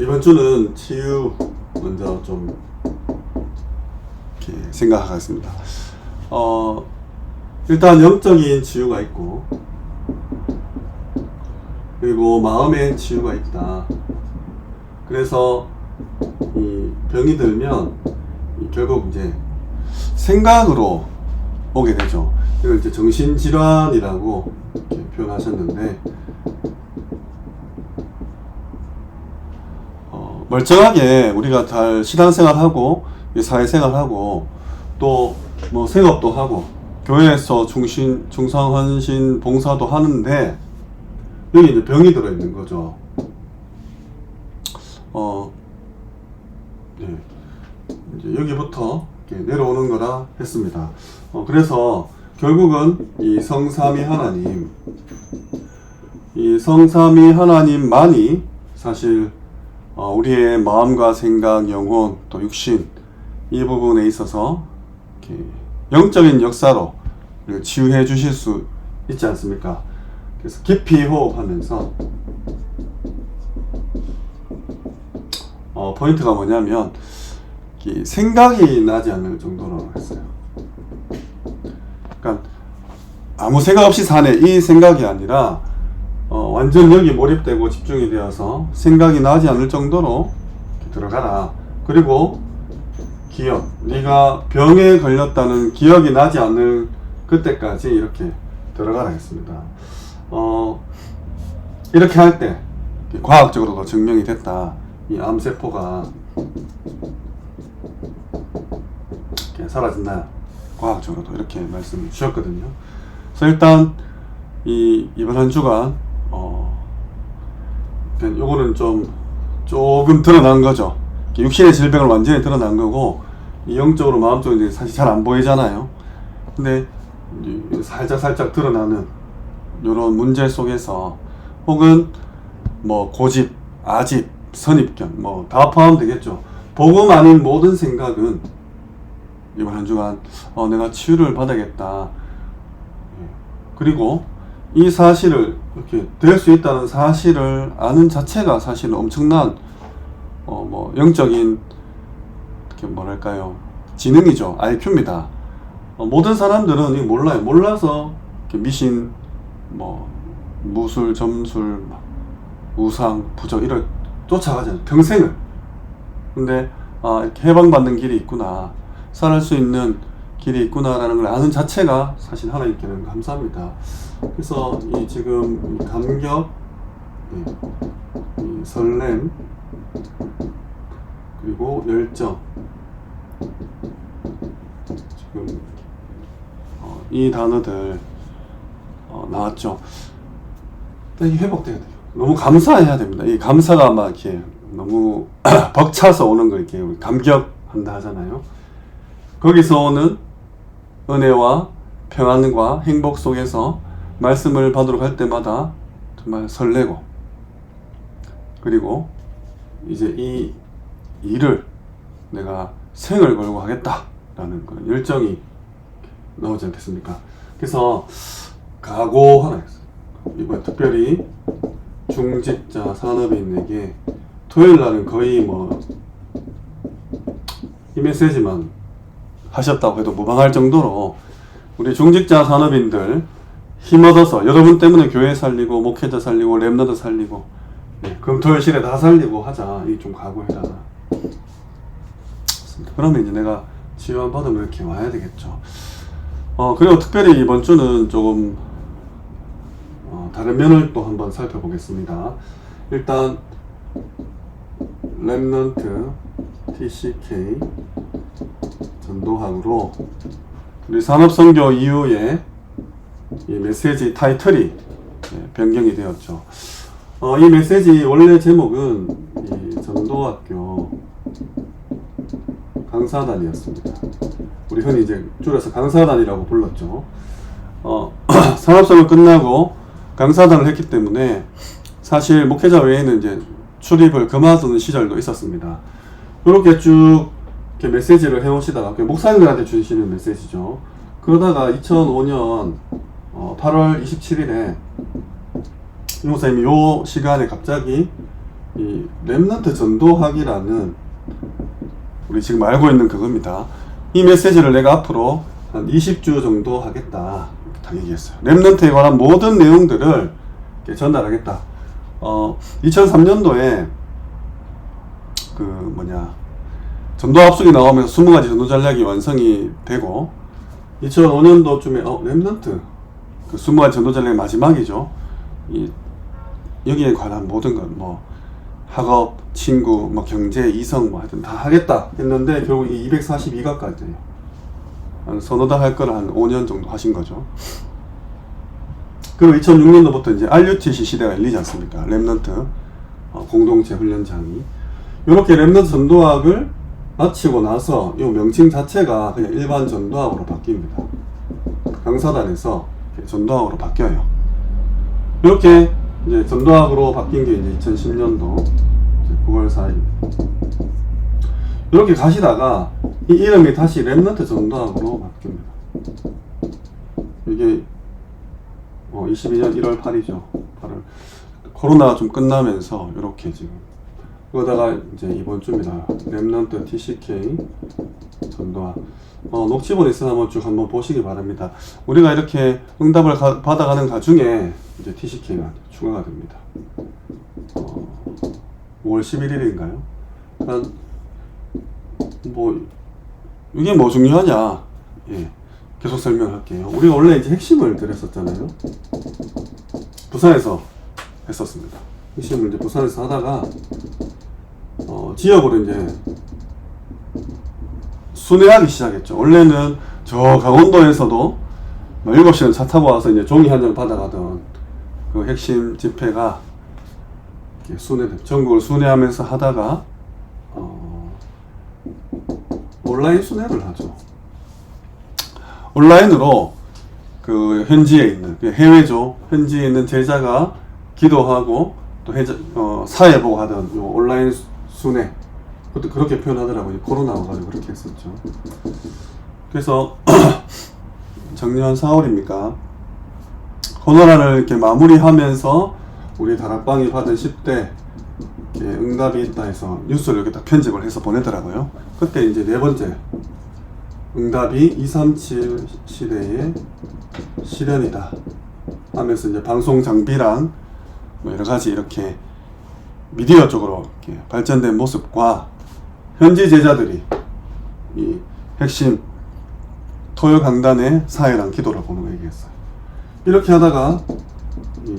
이번 주는 치유 먼저 좀 이렇게 생각하겠습니다. 어, 일단 영적인 치유가 있고, 그리고 마음의 치유가 있다. 그래서 이 병이 들면 이 결국 이제 생각으로 오게 되죠. 이걸 이제 정신질환이라고 표현하셨는데, 어, 멀쩡하게 우리가 잘 신앙생활하고 이 사회생활하고 또 뭐 생업도 하고 교회에서 중신 중상헌신 봉사도 하는데 여기 이제 병이 들어 있는 거죠. 어, 네. 이제 여기부터 내려오는 거라 했습니다. 어, 그래서 결국은 이 성삼위 하나님, 이 성삼위 하나님만이 사실 어, 우리의 마음과 생각, 영혼, 또 육신 이 부분에 있어서 영적인 역사로 치유해 주실 수 있지 않습니까? 그래서 깊이 호흡하면서 어, 포인트가 뭐냐면 이 생각이 나지 않을 정도로 했어요. 그러니까 아무 생각 없이 사네 이 생각이 아니라 어, 완전 여기 몰입되고 집중이 되어서 생각이 나지 않을 정도로 들어가라. 그리고 기억, 네가 병에 걸렸다는 기억이 나지 않을 그때까지 이렇게 들어가라 했습니다. 어, 이렇게 할 때 과학적으로도 증명이 됐다. 이 암세포가 이렇게 사라진다. 과학적으로도 이렇게 말씀 주셨거든요. 그래서 일단 이 이번 한 주간 어 요거는 좀 조금 드러난 거죠. 육신의 질병을 완전히 드러난 거고 이 영적으로 마음적으로 이제 사실 잘 안 보이잖아요. 근데 살짝 살짝 드러나는 이런 문제 속에서 혹은 뭐 고집, 아집, 선입견 뭐 다 포함되겠죠. 복음 아닌 모든 생각은 이번 한 주간 어, 내가 치유를 받아야겠다. 예. 그리고 이 사실을 이렇게 될 수 있다는 사실을 아는 자체가 사실은 엄청난 어 뭐 영적인 이렇게 뭐랄까요 지능이죠 IQ입니다. 어, 모든 사람들은 몰라요. 몰라서 미신 뭐 무술 점술 막 우상 부적 이런 쫓아가잖아요. 평생을. 근데 아 이렇게 해방받는 길이 있구나. 살할 수 있는 길이 있구나라는 걸 아는 자체가 사실 하나님께는 감사합니다. 그래서 이 지금 이 감격, 예, 이 설렘, 그리고 열정, 지금 어, 이 단어들 어, 나왔죠. 이 회복돼야 돼요. 너무 감사해야 됩니다. 이 감사가 막 이렇게 너무 벅차서 오는 거 이렇게 감격한다 하잖아요. 거기서 오는 은혜와 평안과 행복 속에서 말씀을 받으러 갈 때마다 정말 설레고 그리고 이제 이 일을 내가 생을 걸고 하겠다라는 그런 열정이 나오지 않겠습니까? 그래서 각오 하나 있어요. 이번 특별히 중직자 산업인에게 토요일 날은 거의 뭐 이 메시지만 하셨다고 해도 무방할 정도로 우리 중직자 산업인들 힘 얻어서 여러분 때문에 교회 살리고 목회자 살리고 랩너도 살리고 네, 금토일 실에 다 살리고 하자. 이 좀 각오해라. 그러면 이제 내가 지원 받으면 이렇게 와야 되겠죠. 어 그리고 특별히 이번 주는 조금 어, 다른 면을 또 한번 살펴보겠습니다. 일단 랩넌트 TCK 전도학으로 우리 산업선교 이후에 이 메시지 타이틀이 예, 변경이 되었죠. 어, 이 메시지 원래 제목은 이 전도학교 강사단이었습니다. 우리 흔히 이제 줄여서 강사단이라고 불렀죠. 어, 산업선교 끝나고 강사단을 했기 때문에 사실 목회자 외에는 이제 출입을 그만두는 시절도 있었습니다. 이렇게 쭉 이렇게 메시지를 해오시다가 그 목사님들한테 주시는 메시지죠. 그러다가 2005년 어, 8월 27일에 이 목사님이 요 시간에 갑자기 이 랩넌트 전도학이라는 우리 지금 알고 있는 그겁니다. 이 메시지를 내가 앞으로 한 20주 정도 하겠다. 다 얘기했어요. 랩넌트에 관한 모든 내용들을 전달하겠다. 어, 2003년도에 그 뭐냐 전도 합숙이 나오면서 20가지 전도 전략이 완성이 되고 2005년도쯤에 어 랩넌트 그 20가지 전도 전략의 마지막이죠. 이 여기에 관한 모든 것뭐 학업, 친구, 뭐 경제, 이성 뭐 하여튼 다 하겠다 했는데 결국 이 242가까지예요. 한 서너 달할 거를 한 5년 정도 하신 거죠. 그리고 2006년도부터 이제 RUTC 시대가 열리지 않습니까? 랩넌트 어, 공동체 훈련장이 이렇게 랩넌트 전도학을 마치고 나서 이 명칭 자체가 그냥 일반 전도학으로 바뀝니다. 강사단에서 전도학으로 바뀌어요. 이렇게 이제 전도학으로 바뀐 게 이제 2010년도 9월 4일. 이렇게 가시다가 이 이름이 다시 랩넌트 전도학으로 바뀝니다. 이게 어, 22년 1월 8일이죠. 8월. 코로나가 좀 끝나면서 이렇게 지금 그러다가 이제 이번 주입니다. 랩넌트 TCK 전도학. 어, 녹취본 있으면 한번 쭉 한번 보시기 바랍니다. 우리가 이렇게 응답을 가- 받아가는 가중에 이제 TCK가 추가가 됩니다. 어, 5월 11일인가요? 한, 뭐, 이게 뭐 중요하냐? 예. 계속 설명할게요. 우리가 원래 이제 핵심을 드렸었잖아요. 부산에서 했었습니다. 핵심을 이제 부산에서 하다가, 어, 지역으로 이제 순회하기 시작했죠. 원래는 저 강원도에서도 뭐 7시간 차 타고 와서 이제 종이 한 장 받아가던 그 핵심 집회가 순회, 전국을 순회하면서 하다가, 어, 온라인 순회를 하죠. 온라인으로 그 현지에 있는, 그 해외죠. 현지에 있는 제자가 기도하고 또 해자, 어, 사회 보고 하던 요 온라인 순회. 그것도 그렇게 표현하더라고요. 코로나 와가지고 그렇게 했었죠. 그래서 작년 4월입니까? 코로나를 이렇게 마무리하면서 우리 다락방이 받은 10대 이렇게 응답이 있다 해서 뉴스를 이렇게 딱 편집을 해서 보내더라고요. 그때 이제 네 번째 응답이 237 시대의 실현이다 하면서 이제 방송 장비랑 뭐 여러 가지 이렇게 미디어 쪽으로 발전된 모습과 현지 제자들이 이 핵심 토요 강단의 사회랑 기도를 보는 거 얘기했어요. 이렇게 하다가 이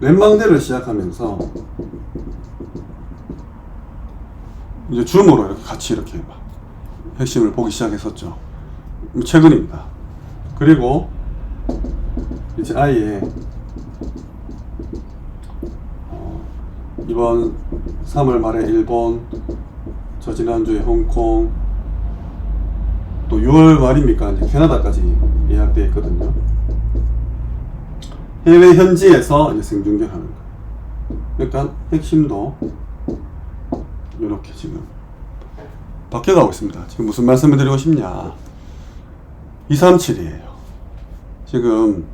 랩망대를 시작하면서 이제 줌으로 이렇게 같이 이렇게 막 핵심을 보기 시작했었죠. 최근입니다. 그리고 이제 아예 이번 3월 말에 일본, 저 지난주에 홍콩, 또 6월 말입니까? 이제 캐나다까지 예약되어 있거든요. 해외 현지에서 이제 생중계하는 거. 그러니까 핵심도 이렇게 지금 바뀌어가고 있습니다. 지금 무슨 말씀을 드리고 싶냐? 237이에요. 지금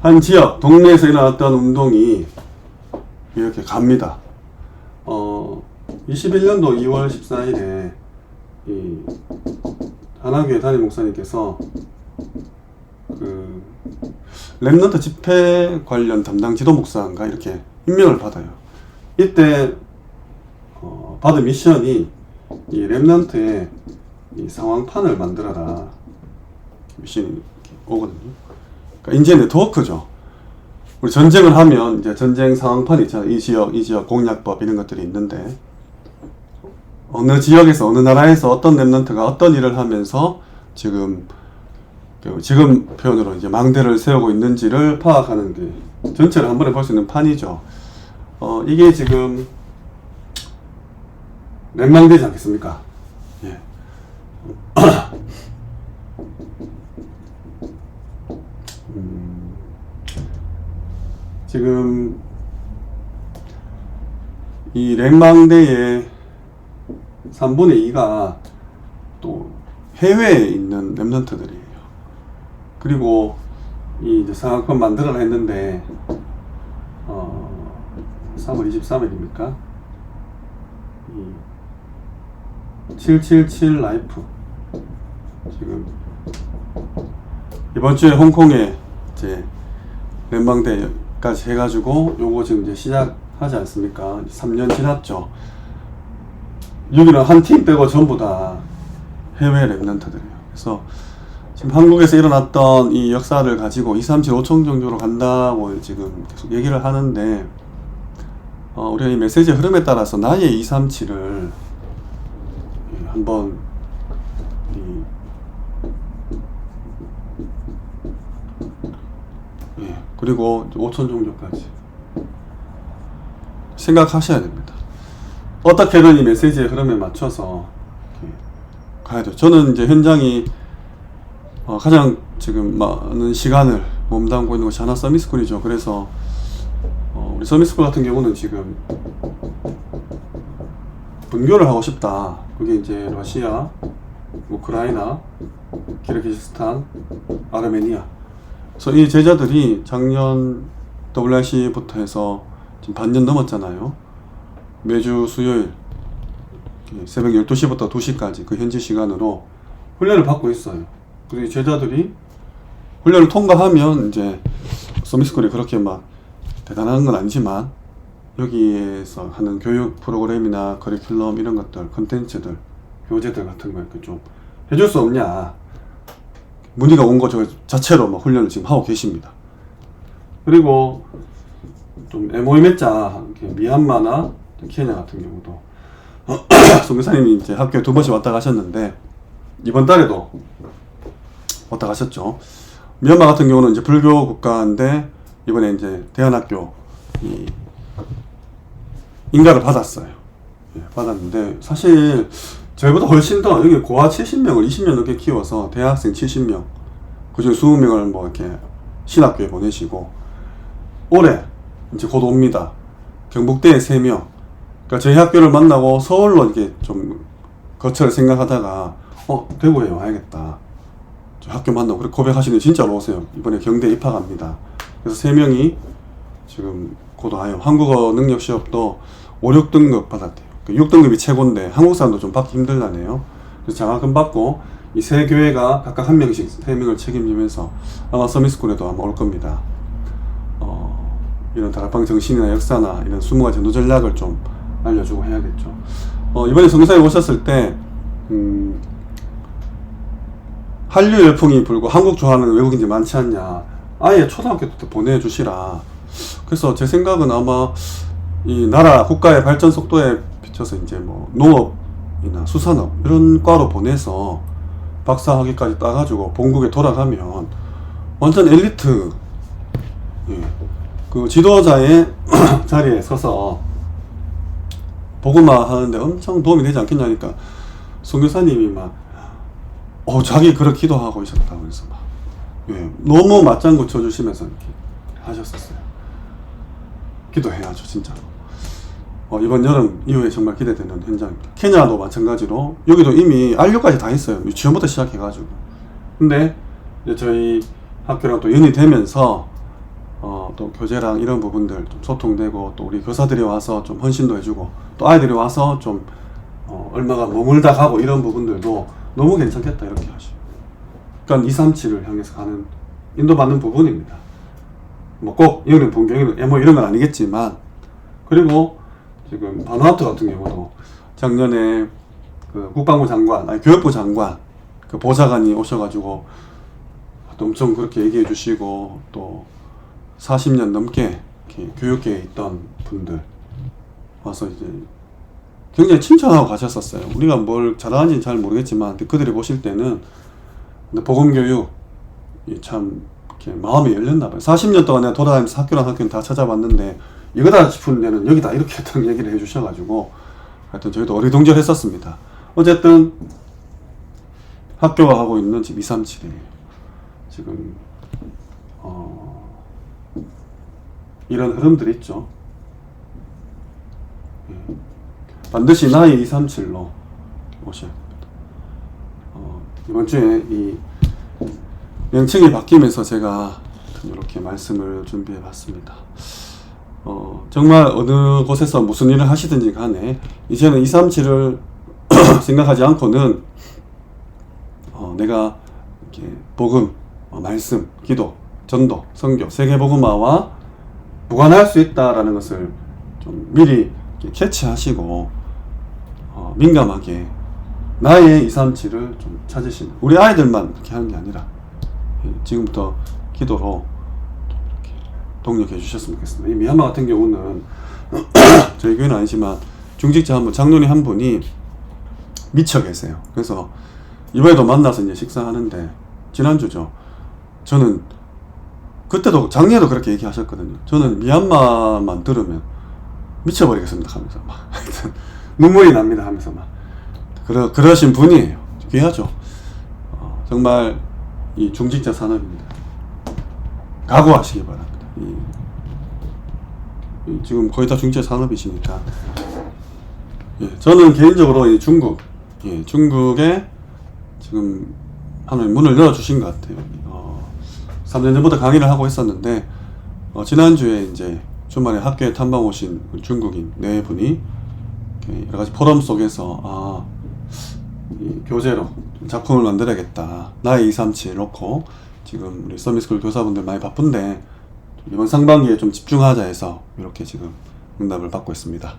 한 지역, 동네에서 일어났던 운동이 이렇게 갑니다. 어, 21년도 2월 14일에 이 하나교회 담임 목사님께서 그 랩넌트 집회 관련 담당 지도 목사인가 이렇게 임명을 받아요. 이때 어, 받은 미션이 이 랩넌트의 이 상황판을 만들어라 미션이 오거든요. 그러니까 인재 네트워크죠. 우리 전쟁을 하면 이제 전쟁 상황판이 있잖아요. 이 지역, 이 지역 공략법 이런 것들이 있는데 어느 지역에서 어느 나라에서 어떤 랩런트가 어떤 일을 하면서 지금 그 지금 표현으로 이제 망대를 세우고 있는지를 파악하는 게 전체를 한 번에 볼 수 있는 판이죠. 어 이게 지금 랩망대지 않겠습니까? 예. 음, 지금 이 랩망대의 3분의 2가 또 해외에 있는 랩런트들이에요. 그리고 이 이제 상황권 만들어라 했는데 어, 3월 23일입니까? 777 라이프 지금 이번 주에 홍콩에 이제联邦대 까지 해가지고 요거 지금 이제 시작하지 않습니까? 3년 지났죠. 여기는 한 팀 빼고 전부 다 해외 랩런트들이에요. 그래서 지금 한국에서 일어났던 이 역사를 가지고 2, 3, 7, 5천 정도로 간다고 지금 계속 얘기를 하는데 어, 우리가 이 메시지의 흐름에 따라서 나의 2, 3, 7을 한번 이 예, 그리고 5천 종교까지 생각하셔야 됩니다. 어떻게든 이 메시지의 흐름에 맞춰서 이렇게 가야 돼요. 저는 이제 현장이 어, 가장 지금 많은 시간을 몸담고 있는 것이 하나 서미스쿨이죠. 그래서 어, 우리 서미스쿨 같은 경우는 지금 분교를 하고 싶다. 그게 이제 러시아, 우크라이나, 키르기스탄, 아르메니아. 그래서 이 제자들이 작년 WRC부터 해서 지금 반년 넘었잖아요. 매주 수요일 예, 새벽 12시부터 2시까지 그 현지 시간으로 훈련을 받고 있어요. 그리고 이 제자들이 훈련을 통과하면 이제 서미스쿨이 그렇게 막 대단한 건 아니지만 여기에서 하는 교육 프로그램이나 커리큘럼 이런 것들, 컨텐츠들, 교재들 같은 거 이렇게 좀 해줄 수 없냐. 문의가 온거저 자체로 막 훈련을 지금 하고 계십니다. 그리고 좀 MOE 맺자, 미얀마나 케냐 같은 경우도 송교사님이 이제 학교에 두 번씩 왔다 가셨는데 이번 달에도 왔다 가셨죠. 미얀마 같은 경우는 이제 불교 국가인데 이번에 이제 대안학교 이 인가를 받았어요. 예, 받았는데 사실 저희보다 훨씬 더 여기 고아 70명을 20년 넘게 키워서 대학생 70명 그중에 20명을 뭐 이렇게 신학교에 보내시고 올해 이제 곧 옵니다. 경북대에 3명 그러니까 저희 학교를 만나고 서울로 이렇게 좀 거처를 생각하다가 어 대구에 와야겠다. 저 학교 만나고 그래 고백하시는 진짜로 오세요. 이번에 경대 입학합니다. 그래서 세 명이 지금 곧 와요. 한국어 능력 시험도 5, 6등급 받았대요. 6등급이 최고인데 한국 사람도 좀 받기 힘들다네요. 그래서 장학금 받고 이 세 교회가 각각 한 명씩 세 명을 책임지면서 아마 서미스쿨에도 아마 올 겁니다. 어, 이런 다락방 정신이나 역사나 이런 수무가 전도 전략을 좀 알려주고 해야겠죠. 어, 이번에 성사에 오셨을 때 음, 한류 열풍이 불고 한국 좋아하는 외국인들이 많지 않냐. 아예 초등학교 때 보내주시라. 그래서 제 생각은 아마 이 나라 국가의 발전 속도에 비춰서 이제 뭐 농업이나 수산업 이런 과로 보내서 박사 학위까지 따가지고 본국에 돌아가면 완전 엘리트 예. 그 지도자의 자리에 서서 보고만 하는데 엄청 도움이 되지 않겠냐니까 송교사님이 막 어, 자기 그렇게 기도하고 있었다고 그래서 막 예, 너무 맞장구 쳐주시면서 이렇게 하셨었어요. 기도해야죠, 진짜로. 어, 이번 여름 이후에 정말 기대되는 현장입니다. 케냐도 마찬가지로 여기도 이미 안료까지 다 했어요. 유치원부터 시작해가지고. 근데 이제 저희 학교랑 또 연이 되면서 어, 또 교재랑 이런 부분들 좀 소통되고 또 우리 교사들이 와서 좀 헌신도 해주고 또 아이들이 와서 좀 어, 얼마가 머물다 가고 이런 부분들도 너무 괜찮겠다 이렇게 하시고 그러니까 237을 향해서 가는 인도받는 부분입니다. 뭐 꼭 이거는 본경이는 뭐 이런 건 아니겠지만 그리고 지금 바누아투 같은 경우도 작년에 그 국방부 장관 아니 교육부 장관 그 보좌관이 오셔가지고 또 엄청 그렇게 얘기해 주시고 또 40년 넘게 교육계에 있던 분들 와서 이제 굉장히 칭찬하고 가셨었어요. 우리가 뭘 잘하는지는 잘 모르겠지만 그들이 보실 때는 복음교육 이참 이렇게 마음이 열렸나 봐요. 40년 동안 내가 돌아다니면서 학교랑 학교는 다 찾아봤는데 이거다 싶은 데는 여기다 이렇게 딱 얘기를 해주셔가지고 하여튼 저희도 어리둥절했었습니다. 어쨌든 학교가 하고 있는 지금 237이에요. 지금 어, 이런 흐름들이 있죠. 예. 반드시 나의 237로 오셔야 됩니다. 어, 이번 주에 이 명칭이 바뀌면서 제가 이렇게 말씀을 준비해 봤습니다. 어, 정말 어느 곳에서 무슨 일을 하시든지 간에 이제는 237을 생각하지 않고는 어, 내가 이렇게 복음, 어, 말씀, 기도, 전도, 선교, 세계 복음화와 무관할 수 있다라는 것을 좀 미리 캐치하시고 어, 민감하게 나의 237을 좀 찾으시는 우리 아이들만 이렇게 하는 게 아니라 예, 지금부터 기도로 동력해 주셨으면 좋겠습니다. 이 미얀마 같은 경우는 저희 교회는 아니지만 중직자 한 분, 장로님 한 분이 미쳐 계세요. 그래서 이번에도 만나서 이제 식사하는데 지난주죠. 저는 그때도 작년에도 그렇게 얘기하셨거든요. 저는 미얀마만 들으면 미쳐버리겠습니다 하면서 막 하여튼 눈물이 납니다 하면서 막 그러, 그러신 분이에요. 귀하죠. 어, 정말 이 중직자 산업입니다. 각오하시기 바랍니다. 이, 이 지금 거의 다 중직자 산업이시니까 예, 저는 개인적으로 이 중국, 예, 중국에 지금 하나님 문을 열어주신 것 같아요. 어, 3년 전부터 강의를 하고 있었는데, 어, 지난주에 이제 주말에 학교에 탐방 오신 그 중국인 네 분이 여러 가지 포럼 속에서, 아, 이 교재로 좀 작품을 만들어야겠다. 나의 237 놓고, 지금 우리 서미스쿨 교사분들 많이 바쁜데, 이번 상반기에 좀 집중하자 해서 이렇게 지금 응답을 받고 있습니다.